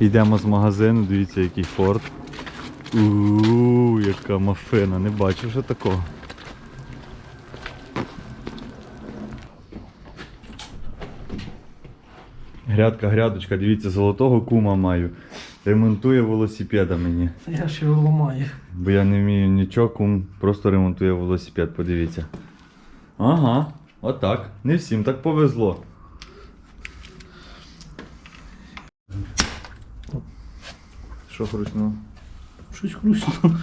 Йдемо з магазину, дивіться, який форт. Ууу, яка мафина, не бачив ще такого. Грядка, грядочка, дивіться, золотого кума маю. Ремонтує велосипеда мені. Я ще його ламаю. Бо я не вмію нічого, кум просто ремонтує велосипед, подивіться. Ага, отак. Не всім так повезло. Що хрустнуло? Щось хрустно.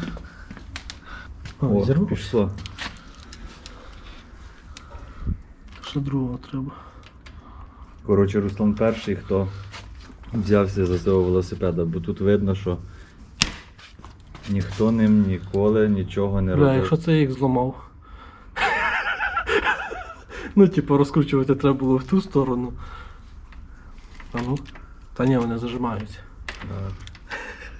О, пішло. Ще другого треба. Коротше, Руслан перший, хто взявся за цього велосипеда, бо тут видно, що ніхто ним ніколи нічого не робив. якщо це я їх зламав. ну, типу, розкручувати треба було в ту сторону. А ну. Та ні, вони зажимаються. Так.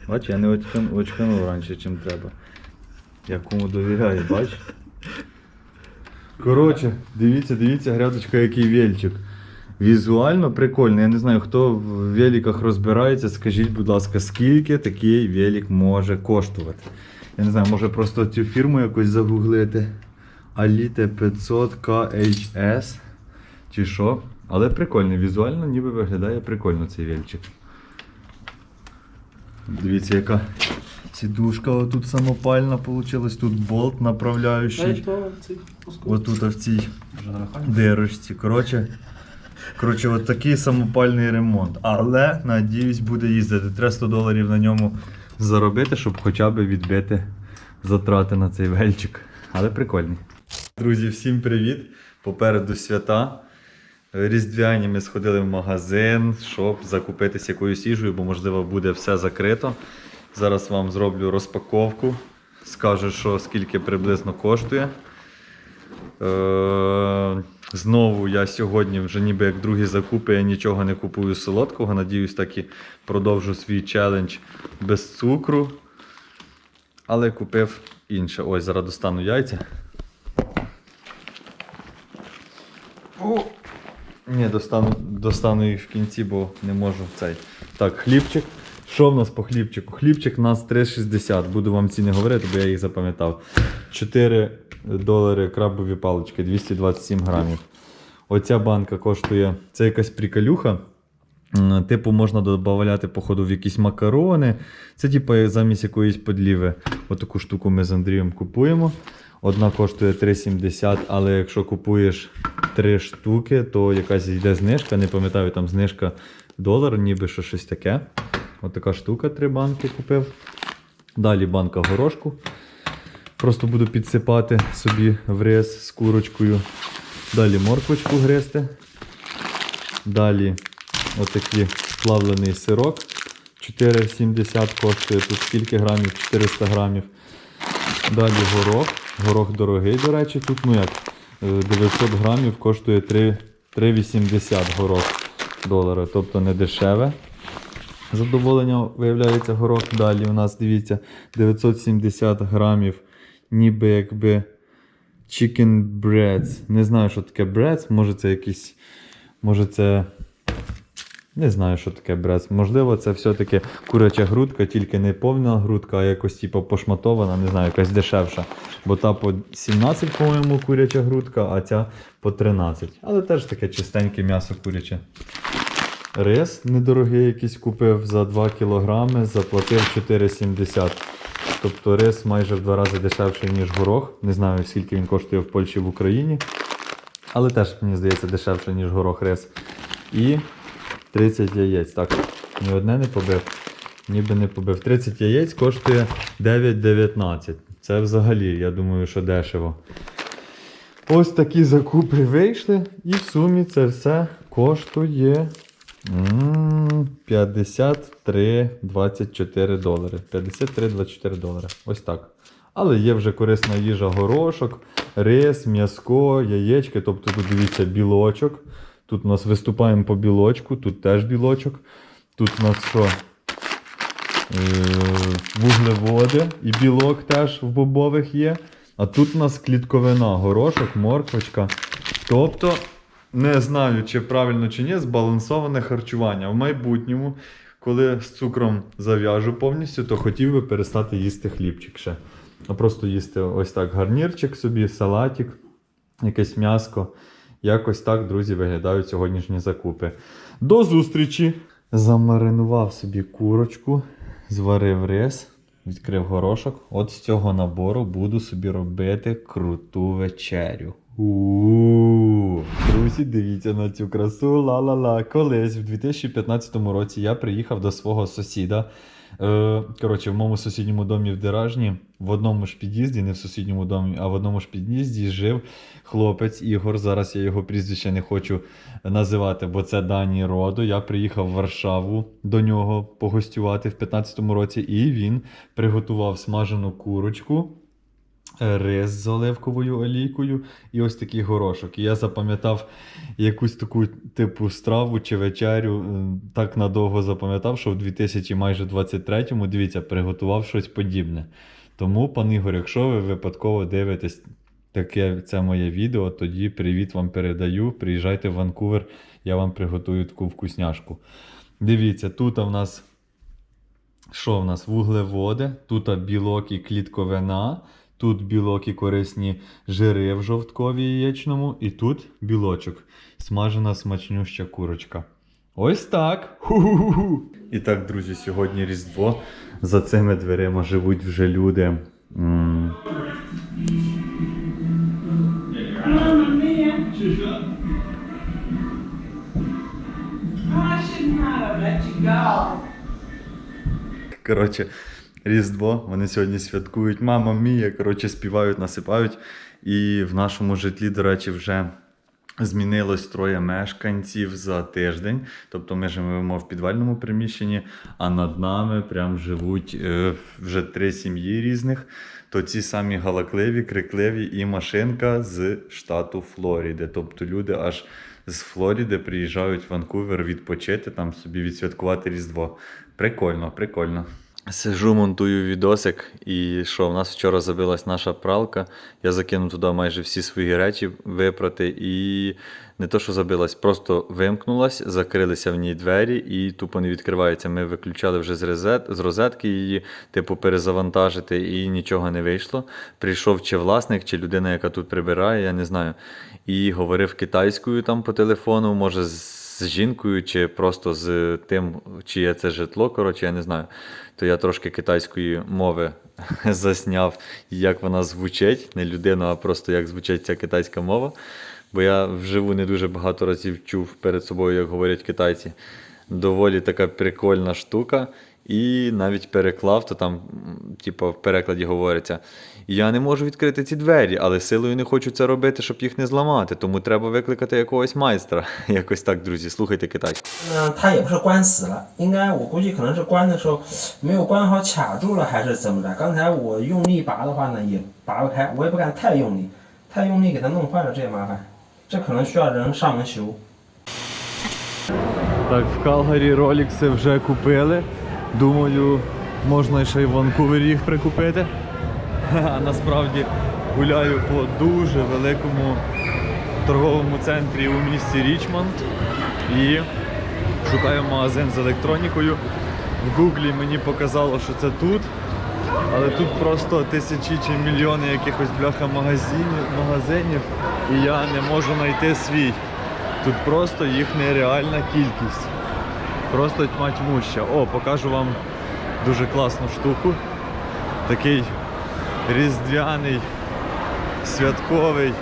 Бач, я не очкан- очканув раніше, чим треба. Я кому довіряю, бач? Коротше, дивіться, дивіться, грядочка, який вельчик. Візуально прикольно. Я не знаю, хто в великах розбирається, скажіть, будь ласка, скільки такий велик може коштувати. Я не знаю, може просто цю фірму якось загуглити. Alite 500 KHS чи що. Але прикольно, візуально ніби виглядає прикольно цей вельчик. Дивіться, яка сідушка отут самопальна вийшла, тут болт направляючий. Отут в цій дирочці. Коротше, коротше, от такий самопальний ремонт. Але, надіюсь, буде їздити. Треба 100 доларів на ньому заробити, щоб хоча б відбити затрати на цей вельчик. Але прикольний. Друзі, всім привіт! Попереду свята. Різдвяні ми сходили в магазин, щоб закупитися якоюсь їжею, бо можливо буде все закрито. Зараз вам зроблю розпаковку. Скажу, що скільки приблизно коштує. Е, знову я сьогодні вже ніби як другі закупи, я нічого не купую солодкого. Надіюсь, так і продовжу свій челендж без цукру. Але купив інше. Ось, зараз достану яйця. Ні, достану, достану їх в кінці, бо не можу в цей. Так, хлібчик. Що в нас по хлібчику? Хлібчик у нас 3,60. Буду вам ціни говорити, бо я їх запам'ятав. 4 долари крабові палички, 227 грамів. Оця банка коштує. Це якась приколюха. Типу, можна додавати, походу, в якісь макарони. Це, типу, замість якоїсь подліви. Отаку штуку ми з Андрієм купуємо. Одна коштує 3,70, але якщо купуєш 3 штуки, то якась йде знижка. Не пам'ятаю, там знижка долар, ніби що щось таке. Отака штука, три банки купив. Далі банка горошку. Просто буду підсипати собі в рис з курочкою. Далі морквочку гристи. Далі отакий плавлений сирок. 4,70 коштує. Тут скільки грамів? 400 грамів. Далі горох. Горох дорогий, до речі, тут ну як е, 900 грамів коштує 3,80 горох долара. Тобто не дешеве. Задоволення виявляється горох. Далі у нас, дивіться, 970 грамів, ніби якби chicken breads. Не знаю, що таке breads. Може це якийсь. Може це. Не знаю, що таке брец. Можливо, це все-таки куряча грудка, тільки не повна грудка, а якось типу, пошматована, не знаю, якась дешевша. Бо та по 17, по-моєму, куряча грудка, а ця по 13. Але теж таке чистеньке м'ясо куряче. Рис недорогий якийсь купив за 2 кг, заплатив 4,70. Тобто рис майже в два рази дешевший, ніж горох. Не знаю, скільки він коштує в Польщі в Україні. Але теж, мені здається, дешевше, ніж горох рис. І 30 яєць. Так, ні одне не побив. Ніби не побив. 30 яєць коштує 9,19. Це взагалі, я думаю, що дешево. Ось такі закупи вийшли, і в сумі це все коштує м, 53,24 долари. 53,24 долари. Ось так. Але є вже корисна їжа горошок, рис, м'яско, яєчки. Тобто тут дивіться білочок. Тут у нас виступаємо по білочку, тут теж білочок. Тут у нас що? Е, вуглеводи і білок теж в бобових є. А тут у нас клітковина, горошок, морквочка. Тобто, не знаю, чи правильно чи ні, збалансоване харчування. В майбутньому коли з цукром зав'яжу повністю, то хотів би перестати їсти хлібчик ще. А просто їсти ось так гарнірчик собі, салатик, якесь м'яско. Якось так, друзі, виглядають сьогоднішні закупи. До зустрічі! Замаринував собі курочку, зварив рис, відкрив горошок. От з цього набору буду собі робити круту вечерю. У-у-у. Друзі, дивіться на цю красу. Ла-ла-ла. Колись в 2015 році я приїхав до свого сусіда. Е, коротше, в моєму сусідньому домі в Деражні, в одному ж під'їзді, не в сусідньому домі, а в одному ж під'їзді жив хлопець Ігор. Зараз я його прізвище не хочу називати, бо це дані роду. Я приїхав в Варшаву до нього погостювати в 15-му році, і він приготував смажену курочку. Рис з оливковою олійкою і ось такий горошок. І я запам'ятав якусь таку типу страву чи вечерю, так надовго запам'ятав, що в 2023-му, дивіться, приготував щось подібне. Тому, пан Ігор, якщо ви випадково дивитесь таке це моє відео, тоді привіт вам передаю. Приїжджайте в Ванкувер, я вам приготую таку вкусняшку. Дивіться, тут в нас що в нас? Вуглеводи, тут білок і клітковина, тут білок і корисні жири в жовткові яєчному, і тут білочок. Смажена смачнюща курочка. Ось так. Ху-ху-ху. І так, друзі, сьогодні Різдво. За цими дверима живуть вже люди. м, go. Коротше, Різдво. Вони сьогодні святкують. Мама мія, коротше, співають, насипають. І в нашому житлі, до речі, вже змінилось троє мешканців за тиждень. Тобто ми живемо в підвальному приміщенні, а над нами прям живуть е, вже три сім'ї різних. То ці самі галакливі, крикливі і машинка з штату Флоріди. Тобто люди аж з Флоріди приїжджають в Ванкувер відпочити, там собі відсвяткувати Різдво. Прикольно, прикольно. Сижу, монтую відосик, і що, в нас вчора забилась наша пралка. Я закинув туди майже всі свої речі випрати, і не то, що забилась, просто вимкнулась, закрилися в ній двері і тупо не відкривається. Ми виключали вже з, розет, з розетки її, типу, перезавантажити, і нічого не вийшло. Прийшов чи власник, чи людина, яка тут прибирає, я не знаю. І говорив китайською там по телефону, може з з жінкою, чи просто з тим, чиє це житло, коротше, я не знаю. То я трошки китайської мови засняв, як вона звучить. Не людину, а просто як звучить ця китайська мова. Бо я вживу не дуже багато разів чув перед собою, як говорять китайці. Доволі така прикольна штука. І навіть переклав, то там, типу, в перекладі говориться: я не можу відкрити ці двері, але силою не хочу це робити, щоб їх не зламати. Тому треба викликати якогось майстра. Якось так, друзі, слухайте китай. Так, в Калгарі ролікси вже купили. Думаю, можна ще й в Ванкувері їх прикупити. А насправді гуляю по дуже великому торговому центрі у місті Річмонд і шукаю магазин з електронікою. В Гуглі мені показало, що це тут. Але тут просто тисячі чи мільйони якихось бляха магазинів, магазинів, і я не можу знайти свій. Тут просто їх нереальна кількість. Просто тьма тьмуща. О, покажу вам дуже класну штуку. Такий різдвяний, святковий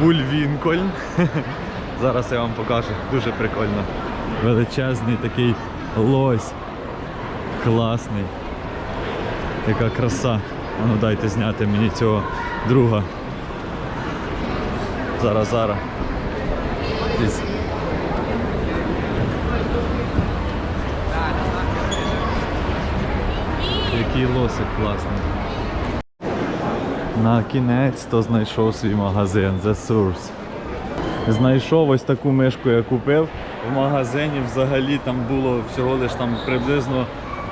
бульвінкольн. Зараз я вам покажу. Дуже прикольно. Величезний такий лось. Класний. Яка краса. А ну дайте зняти мені цього друга. Зараз, зараз. Який лосик класний. На кінець то знайшов свій магазин The Source. Знайшов ось таку мишку, я купив. В магазині взагалі там було всього лиш там приблизно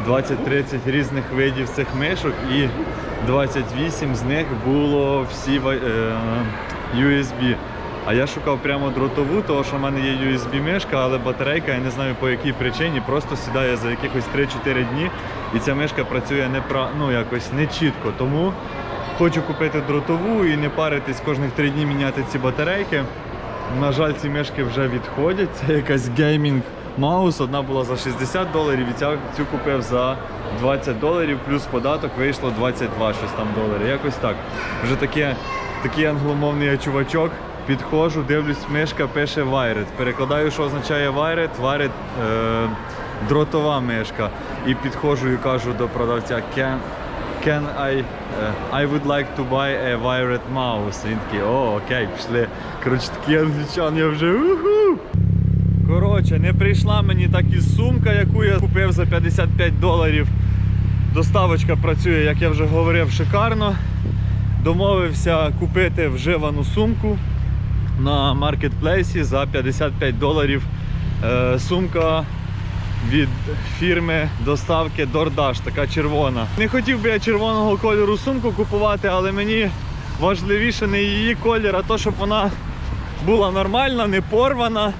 20-30 різних видів цих мишок і 28 з них було всі е, USB. А я шукав прямо дротову, тому що в мене є USB-мишка, але батарейка, я не знаю по якій причині, просто сідає за якихось 3-4 дні. І ця мишка працює не пра... ну, якось не чітко. Тому хочу купити дротову і не паритись кожних 3 дні міняти ці батарейки. На жаль, ці мишки вже відходять. Це якась геймінг маус. Одна була за 60 доларів, і цю купив за 20 доларів, плюс податок вийшло 22 щось там доларів. Якось так. Вже таке, такий англомовний я чувачок. Підходжу, дивлюсь, мишка пише Wired. Перекладаю, що означає Wired. Wired е, дротова мишка. І підходжу і кажу до продавця Can, can I, I would like to buy a wired mouse. Він такий, о, окей, пішли. Коротше, такий англічан, я вже уху. Коротше, не прийшла мені так і сумка, яку я купив за 55 доларів. Доставочка працює, як я вже говорив, шикарно. Домовився купити вживану сумку на маркетплейсі за 55 доларів. Е, сумка від фірми доставки DoorDash, така червона. Не хотів би я червоного кольору сумку купувати, але мені важливіше не її колір, а то, щоб вона була нормальна, не порвана.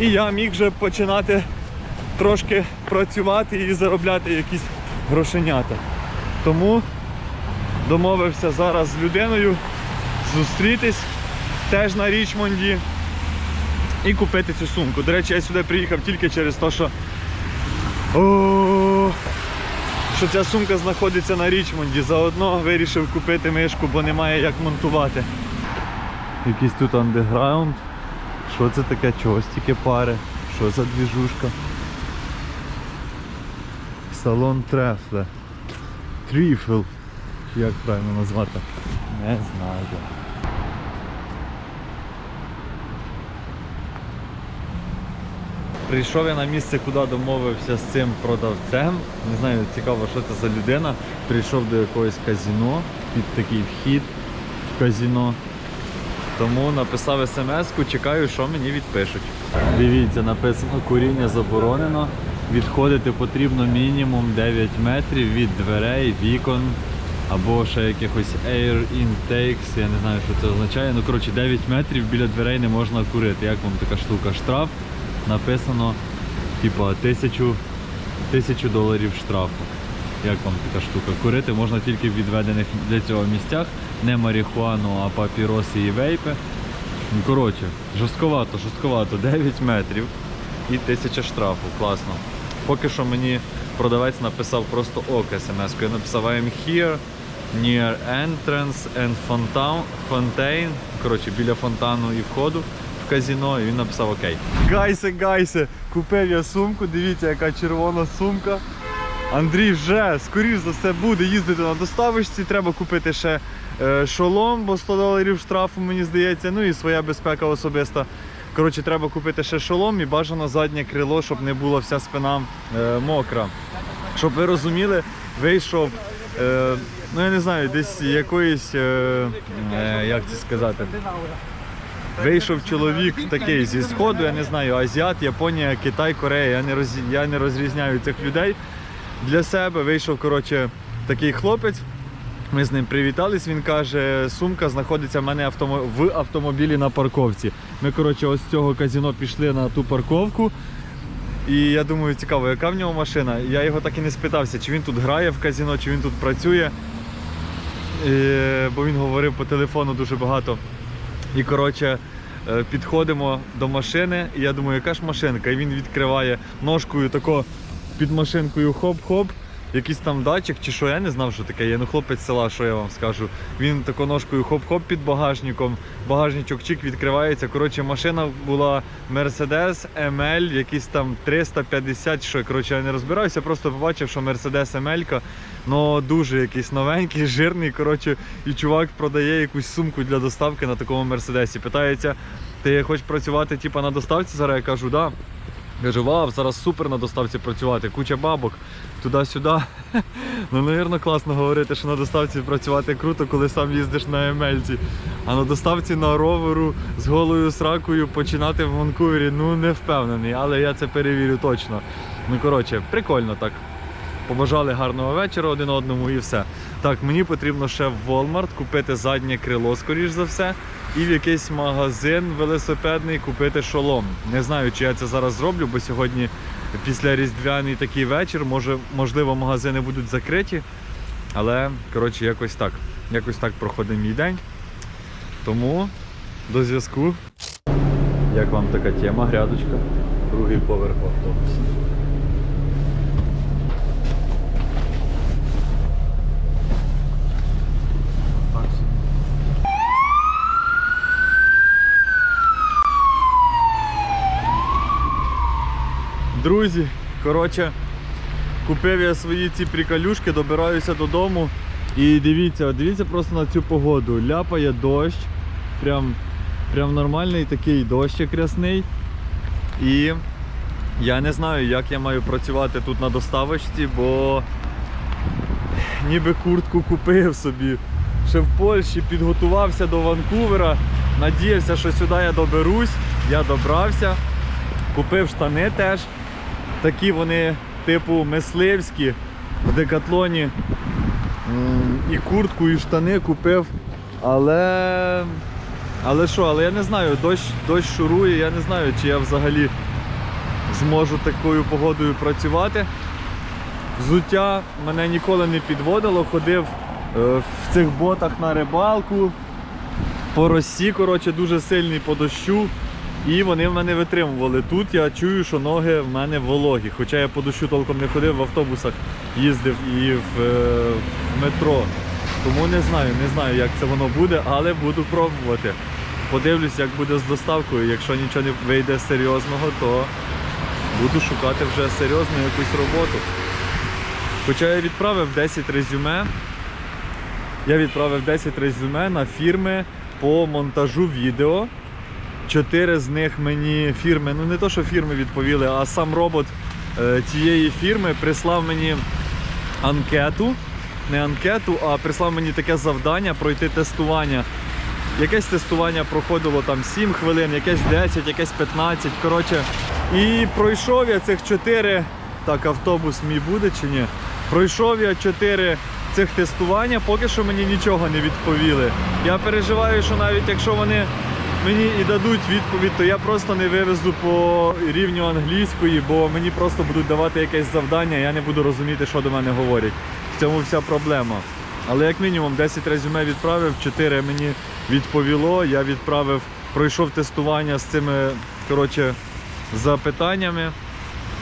І я міг вже починати трошки працювати і заробляти якісь грошенята. Тому домовився зараз з людиною зустрітись теж на Річмонді і купити цю сумку. До речі, я сюди приїхав тільки через те, що, О, що ця сумка знаходиться на Річмонді. Заодно вирішив купити мишку, бо немає як монтувати. Якийсь тут андеграунд. Що це таке? Чого стільки пари? Що за двіжушка? Салон Трефле. Тріфл. Як правильно назвати? Не знаю. Прийшов я на місце, куди домовився з цим продавцем. Не знаю, цікаво, що це за людина. Прийшов до якогось казіно, під такий вхід в казіно. Тому написав смс-ку, чекаю, що мені відпишуть. Дивіться, написано куріння заборонено. Відходити потрібно мінімум 9 метрів від дверей, вікон або ще якихось air intakes, я не знаю, що це означає. Ну коротше 9 метрів біля дверей не можна курити. Як вам така штука? Штраф написано, типа, тисячу, тисячу доларів штрафу. Як вам така штука? Курити можна тільки в відведених для цього місцях, не марихуану, а папіроси і вейпи. Ну, коротше, жорстковато, жорстковато, 9 метрів і 1000 штрафу. Класно. Поки що мені продавець написав просто ок смс. Я написав I'm here near entrance and fountain. Коротше, біля фонтану і входу казіно, і він написав окей. Гайсе, гайсе, купив я сумку, дивіться, яка червона сумка. Андрій вже, скоріш за все, буде їздити на доставочці. Треба купити ще е, шолом, бо 100 доларів штрафу, мені здається. Ну і своя безпека особиста. Коротше, треба купити ще шолом і бажано заднє крило, щоб не була вся спина е, мокра. Щоб ви розуміли, вийшов, е, ну я не знаю, десь якоїсь, е, е, як це сказати, Вийшов чоловік такий зі сходу, я не знаю, азіат, Японія, Китай, Корея. Я не роз... я не розрізняю цих людей. Для себе вийшов коротше, такий хлопець. Ми з ним привітались. Він каже, сумка знаходиться в мене автомо... в автомобілі на парковці. Ми коротше, ось з цього казіно пішли на ту парковку. І я думаю, цікаво, яка в нього машина. Я його так і не спитався, чи він тут грає в казіно, чи він тут працює. Е, бо він говорив по телефону дуже багато. І коротше, е, підходимо до машини, і я думаю, яка ж машинка? І він відкриває ножкою тако під машинкою хоп-хоп, якийсь там датчик чи що, я не знав, що таке є. Ну хлопець села, що я вам скажу. Він тако ножкою хоп-хоп під багажником, багажничок чик відкривається. Коротше, машина була Mercedes ML, якийсь там 350, що коротше, я не розбираюся, просто побачив, що Mercedes ML, ну дуже якийсь новенький, жирний. Коротше, і чувак продає якусь сумку для доставки на такому мерседесі. Питається, ти хочеш працювати типа, на доставці? Зараз я кажу, да. Каже, вау, зараз супер на доставці працювати, куча бабок, туди-сюди. Ну, навірно, класно говорити, що на доставці працювати круто, коли сам їздиш на Емельці. А на доставці на роверу з голою сракою починати в Ванкувері, ну не впевнений, але я це перевірю точно. Ну коротше, прикольно так. Побажали гарного вечора один одному і все. Так, мені потрібно ще в Walmart купити заднє крило, скоріш за все, і в якийсь магазин велосипедний купити шолом. Не знаю, чи я це зараз зроблю, бо сьогодні після різдвяний такий вечір, може, можливо, магазини будуть закриті. Але, коротше, якось так. Якось так проходить мій день. Тому до зв'язку. Як вам така тема, грядочка? Другий поверх в Друзі, коротше, купив я свої ці приколюшки, добираюся додому. І дивіться, дивіться просто на цю погоду. Ляпає дощ. Прям, прям нормальний такий дощ рясний. І я не знаю, як я маю працювати тут на доставочці, бо ніби куртку купив собі. Ще в Польщі підготувався до Ванкувера. Надіявся, що сюди я доберусь. Я добрався. Купив штани теж. Такі вони, типу, мисливські в декатлоні. І куртку, і штани купив. Але. Але що, але я не знаю, дощ, дощ шурує, я не знаю, чи я взагалі зможу такою погодою працювати. Взуття мене ніколи не підводило, ходив е, в цих ботах на рибалку, по росі, коротше, дуже сильний по дощу. І вони в мене витримували. Тут я чую, що ноги в мене вологі. Хоча я по дощу толком не ходив, в автобусах їздив і в, е, в метро. Тому не знаю, не знаю, як це воно буде, але буду пробувати. Подивлюсь, як буде з доставкою. Якщо нічого не вийде серйозного, то буду шукати вже серйозну якусь роботу. Хоча я відправив 10 резюме. Я відправив 10 резюме на фірми по монтажу відео. Чотири з них мені фірми, ну не то, що фірми відповіли, а сам робот е, тієї фірми прислав мені анкету. Не анкету, а прислав мені таке завдання пройти тестування. Якесь тестування проходило там 7 хвилин, якесь 10, якесь 15. Коротше, і пройшов я цих 4. Так, автобус мій буде чи ні? Пройшов я 4 цих тестування, поки що мені нічого не відповіли. Я переживаю, що навіть якщо вони мені і дадуть відповідь, то я просто не вивезу по рівню англійської, бо мені просто будуть давати якесь завдання, я не буду розуміти, що до мене говорять. В цьому вся проблема. Але як мінімум 10 резюме відправив, 4 мені відповіло. Я відправив, пройшов тестування з цими коротше, запитаннями.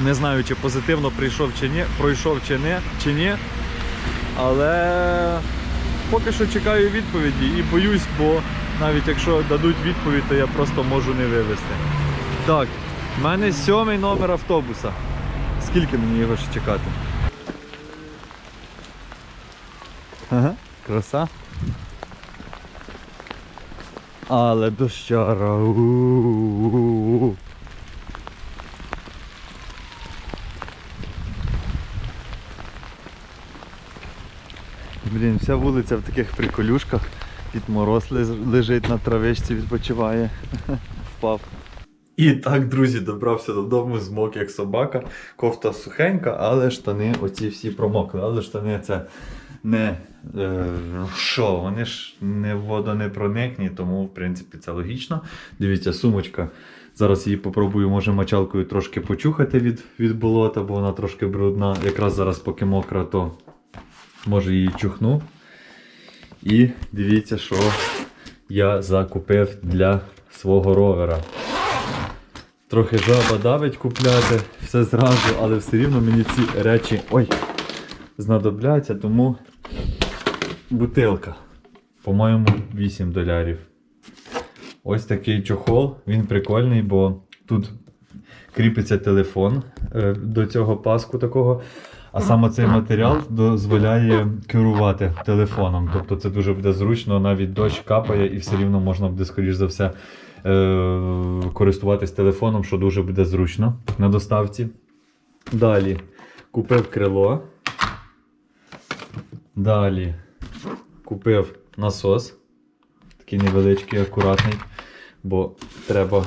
Не знаю, чи позитивно прийшов чи ні, пройшов чи не, чи ні. Але поки що чекаю відповіді і боюсь, бо навіть якщо дадуть відповідь, то я просто можу не вивезти. Так, в мене сьомий номер автобуса. Скільки мені його ще чекати? Ага, краса. Але дощара. Блін, вся вулиця в таких приколюшках. Під мороз лежить на травичці, відпочиває. Впав. І так, друзі, добрався додому, змок як собака. Кофта сухенька, але штани оці всі промокли. Але штани це не е, що, вони ж не водонепроникні, тому в принципі це логічно. Дивіться, сумочка. Зараз її попробую, може, мочалкою трошки почухати від, від болота, бо вона трошки брудна. Якраз зараз, поки мокра, то може її чухну. І дивіться, що я закупив для свого ровера. Трохи жаба давить купляти, все зразу, але все рівно мені ці речі ой, знадобляться, тому бутилка. По-моєму, 8 долярів. Ось такий чохол, він прикольний, бо тут кріпиться телефон е, до цього паску такого. А саме цей матеріал дозволяє керувати телефоном. Тобто це дуже буде зручно, навіть дощ капає і все рівно можна буде, скоріш за все, е- користуватись телефоном, що дуже буде зручно на доставці. Далі купив крило. Далі купив насос. Такий невеличкий, акуратний, бо треба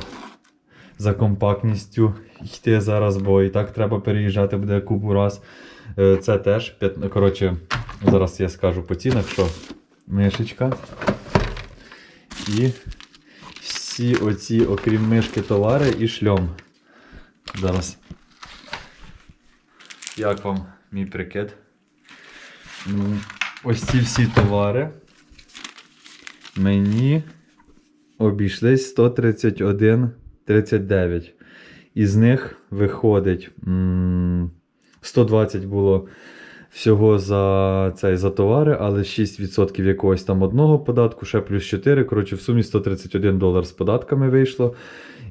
за компактністю йти зараз, бо і так треба переїжджати буде купу раз. Е, Це теж коротше, Зараз я скажу по цінах, що мишечка. І всі оці, окрім мишки, товари і шльом. Зараз. Як вам мій прикид? Ось ці всі товари мені обійшлись 131,39. Із них виходить 120 було всього за цей за товари, але 6% якогось там одного податку, ще плюс 4. Коротше, в сумі 131 долар з податками вийшло.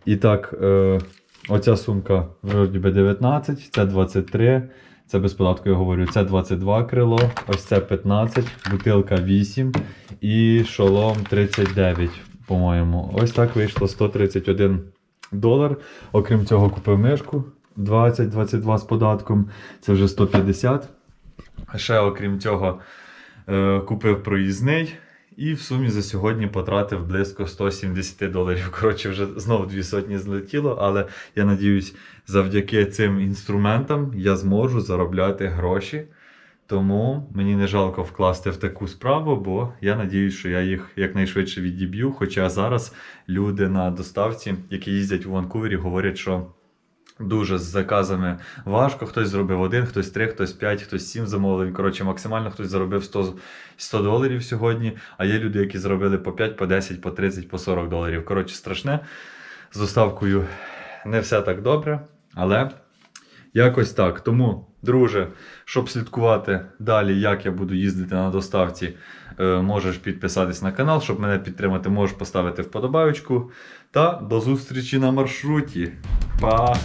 І так, е, оця сумка вроді би 19, це 23. Це без податку я говорю. Це 22 крило, ось це 15, бутилка 8 і шолом 39, по-моєму. Ось так вийшло 131 долар. Окрім цього, купив мишку 20-22 з податком, це вже 150. Ще окрім цього, е, купив проїзний і в сумі за сьогодні потратив близько 170 доларів. Коротше, вже знову дві сотні злетіло, але я надіюсь, завдяки цим інструментам я зможу заробляти гроші. Тому мені не жалко вкласти в таку справу, бо я надіюсь, що я їх якнайшвидше відіб'ю. Хоча зараз люди на доставці, які їздять у Ванкувері, говорять, що дуже з заказами важко. Хтось зробив один, хтось три, хтось п'ять, хтось сім замовлень. Коротше, максимально хтось заробив 100, 100 доларів сьогодні. А є люди, які зробили по 5, по 10, по 30, по 40 доларів. Коротше, страшне. З доставкою не все так добре, але якось так. Тому, друже, щоб слідкувати далі, як я буду їздити на доставці, е, можеш підписатись на канал, щоб мене підтримати, можеш поставити вподобайочку. Та до зустрічі на маршруті. Па!